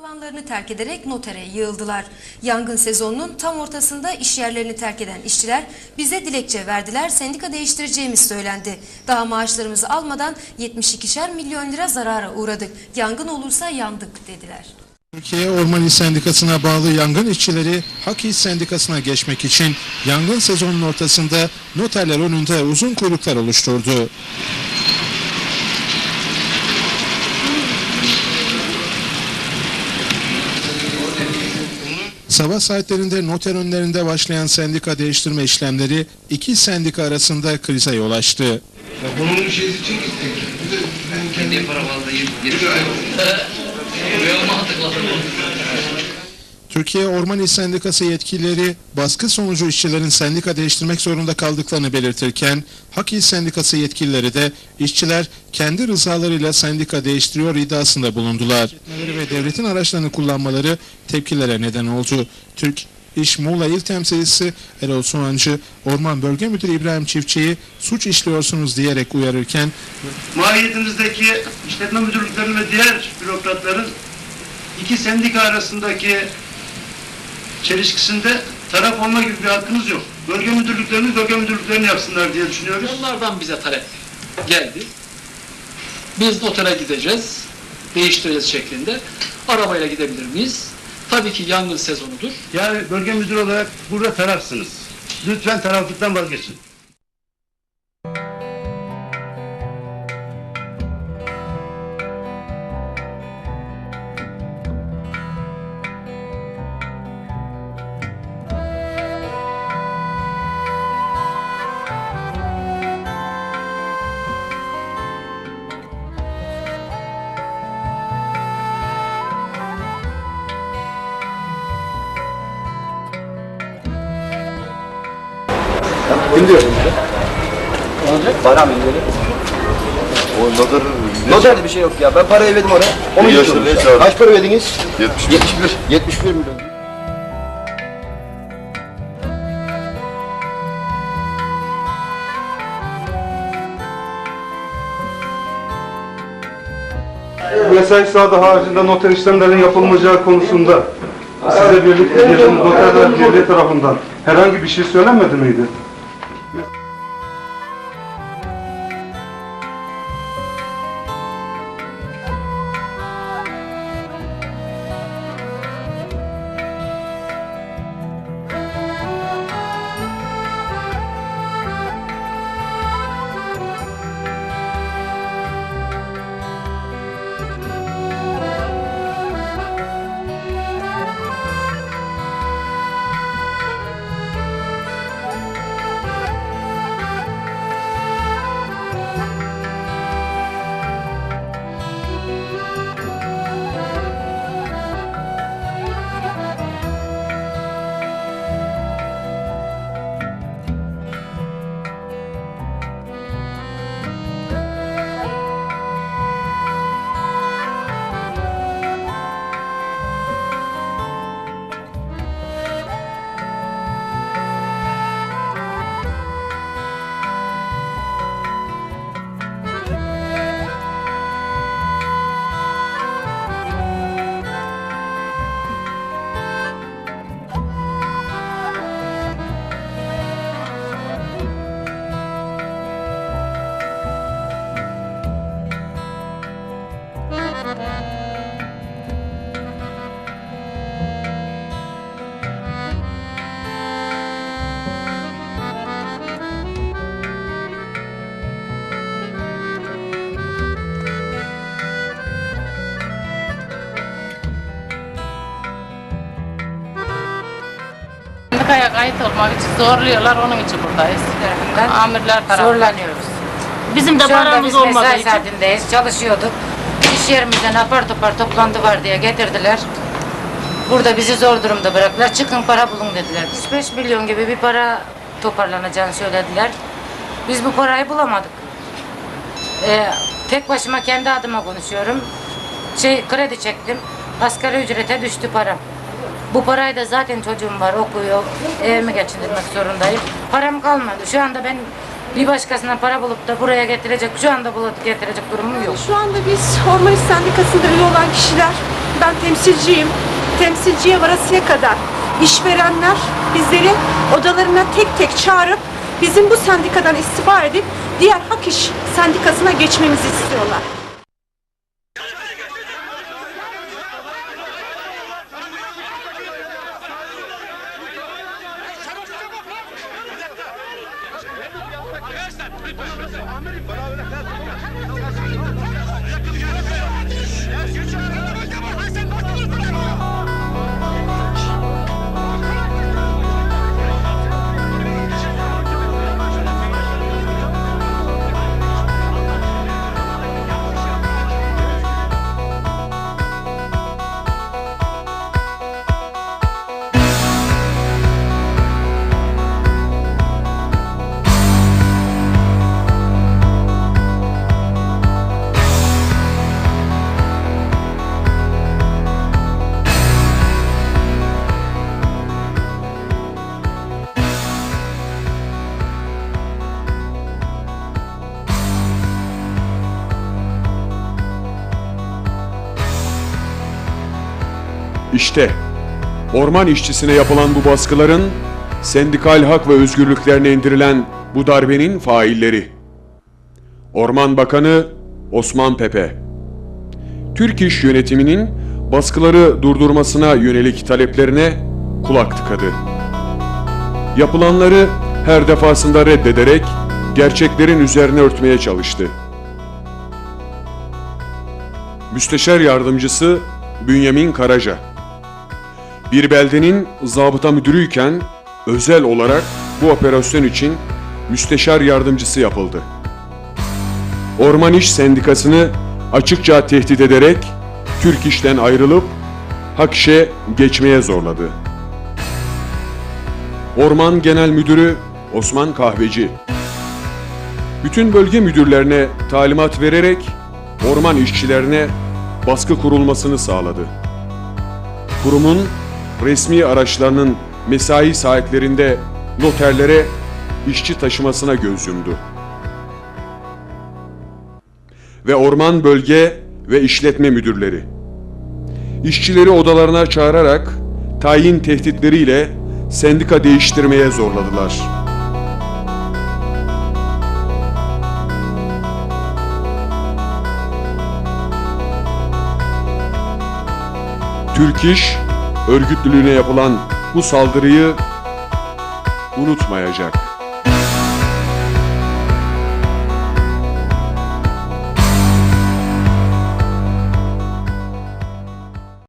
Alanlarını terk ederek notere yığıldılar. Yangın sezonunun tam ortasında iş yerlerini terk eden işçiler bize dilekçe verdiler, sendika değiştireceğimiz söylendi. Daha maaşlarımızı almadan 72'şer milyon lira zarara uğradık. Yangın olursa yandık dediler. Türkiye Orman İş Sendikası'na bağlı yangın işçileri Hak İş Sendikası'na geçmek için yangın sezonunun ortasında noterler önünde uzun kuyruklar oluşturdu. Sabah saatlerinde noter önlerinde başlayan sendika değiştirme işlemleri iki sendika arasında krize yol açtı. Ya bunun şeysi için gittik. Bir de ben Kendi para fazla yiyip bir yetişiyor. ay Buraya mantıklı. Türkiye Orman İş Sendikası yetkilileri baskı sonucu işçilerin sendika değiştirmek zorunda kaldıklarını belirtirken Hak İş Sendikası yetkilileri de işçiler kendi rızalarıyla sendika değiştiriyor iddiasında bulundular. Ve devletin araçlarını kullanmaları tepkilere neden oldu. Türk İş Muğla İl Temsilcisi Erol Soğancı, Orman Bölge Müdürü İbrahim Çiftçi'yi suç işliyorsunuz diyerek uyarırken mahiyetimizdeki işletme müdürlüklerinin ve diğer bürokratların iki sendika arasındaki çelişkisinde taraf olma gibi bir hakkınız yok. Bölge müdürlükleriniz bölge müdürlüklerini yapsınlar diye düşünüyoruz. Onlardan bize talep geldi. Biz notere gideceğiz, değiştireceğiz şeklinde. Arabayla gidebilir miyiz? Tabii ki yangın sezonudur. Yani bölge müdürü olarak burada tarafsınız. Lütfen taraflıktan vazgeçin. Kim diyor? Para mı indiri? O noter Noterde bir şey yok ya. Ben parayı verdim oraya. Onu ne Kaç para verdiniz? 70 71. 71 milyon. mesai saat haricinde noter işlemlerin yapılmayacağı konusunda size birlikte bir noterler birliği tarafından herhangi bir şey söylenmedi miydi? Sendikaya kayıt olmak için zorluyorlar, onun için buradayız. Amirler tarafından. Zorlanıyoruz. Bizim de Şu anda paramız biz olmadığı mesai için. saatindeyiz, çalışıyorduk. İş yerimizden apar topar toplantı var diye getirdiler. Burada bizi zor durumda bıraktılar. Çıkın para bulun dediler. 5 milyon gibi bir para toparlanacağını söylediler. Biz bu parayı bulamadık. Ee, tek başıma kendi adıma konuşuyorum. Şey kredi çektim. Asgari ücrete düştü param. Bu parayı da zaten çocuğum var okuyor. Evimi geçindirmek zorundayım. Param kalmadı. Şu anda ben bir başkasına para bulup da buraya getirecek, şu anda bulup getirecek durumum yok. Şu anda biz Orman İş Sendikası'nda üye olan kişiler ben temsilciyim. Temsilciye varasıya kadar işverenler bizleri odalarına tek tek çağırıp bizim bu sendikadan istifa edip diğer hak iş sendikasına geçmemizi istiyorlar. İşte orman işçisine yapılan bu baskıların, sendikal hak ve özgürlüklerine indirilen bu darbenin failleri. Orman Bakanı Osman Pepe. Türk İş yönetiminin baskıları durdurmasına yönelik taleplerine kulak tıkadı. Yapılanları her defasında reddederek gerçeklerin üzerine örtmeye çalıştı. Müsteşar yardımcısı Bünyamin Karaca. Bir beldenin zabıta müdürüyken özel olarak bu operasyon için müsteşar yardımcısı yapıldı. Orman İş Sendikası'nı açıkça tehdit ederek Türk İş'ten ayrılıp Hakiş'e geçmeye zorladı. Orman Genel Müdürü Osman Kahveci bütün bölge müdürlerine talimat vererek orman işçilerine baskı kurulmasını sağladı. Kurumun resmi araçlarının mesai saatlerinde noterlere işçi taşımasına göz yumdu. Ve orman bölge ve işletme müdürleri işçileri odalarına çağırarak tayin tehditleriyle sendika değiştirmeye zorladılar. Türk İş örgütlülüğüne yapılan bu saldırıyı unutmayacak.